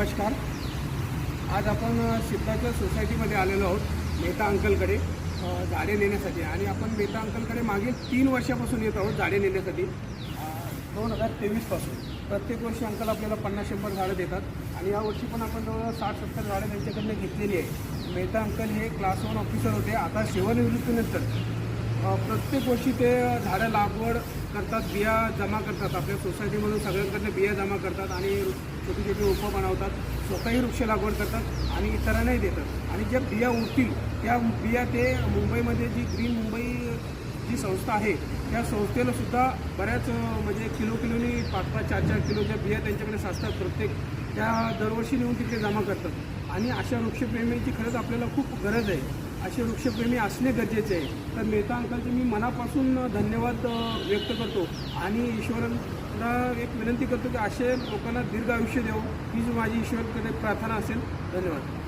नमस्कार. आज आपण अ, सोसायटीमध्ये आलेलो आहोत मेहता अंकलकडे झाडे नेण्यासाठी. आणि आपण मेहता अंकलकडे मागील तीन वर्षापासून येत आहोत झाडे नेण्यासाठी. दोन हजार तेवीसपासून प्रत्येक वर्षी अंकल आपल्याला पन्नास शंभर झाडं देतात. आणि यावर्षी पण आपण जवळ साठ सत्तर झाडं त्यांच्याकडनं घेतलेली आहे मेहता अंकल हे क्लास वन ऑफिसर होते. आता सेवानिवृत्तीनंतर प्रत्येक वर्षी ते झाडं लागवड करतात बिया जमा करतात. आपल्या सोसायटीमधून सगळ्यांकडनं बिया जमा करतात आणि छोटी छोटी रोपं बनवतात. स्वतःही वृक्ष लागवड करतात आणि इतरांनाही देतात. आणि ज्या बिया उरतील त्या बिया ते मुंबईमध्ये जी ग्रीन मुंबई जी संस्था आहे त्या संस्थेला सुद्धा बऱ्याच म्हणजे किलो किलोनी पाच पाच चार चार किलोच्या बिया त्यांच्याकडे साचतात प्रत्येक त्या दरवर्षी नेऊन तिथे जमा करतात. आणि अशा वृक्षप्रेमींची खरंच आपल्याला खूप गरज आहे. असे वृक्षप्रेमी असणे गरजेचे आहे. तर मेहता अंकलचे मी मनापासून धन्यवाद व्यक्त करतो. आणि ईश्वराला एक विनंती करतो की असे लोकांना दीर्घ आयुष्य देऊ हीच माझी ईश्वरकडे प्रार्थना असेल. धन्यवाद.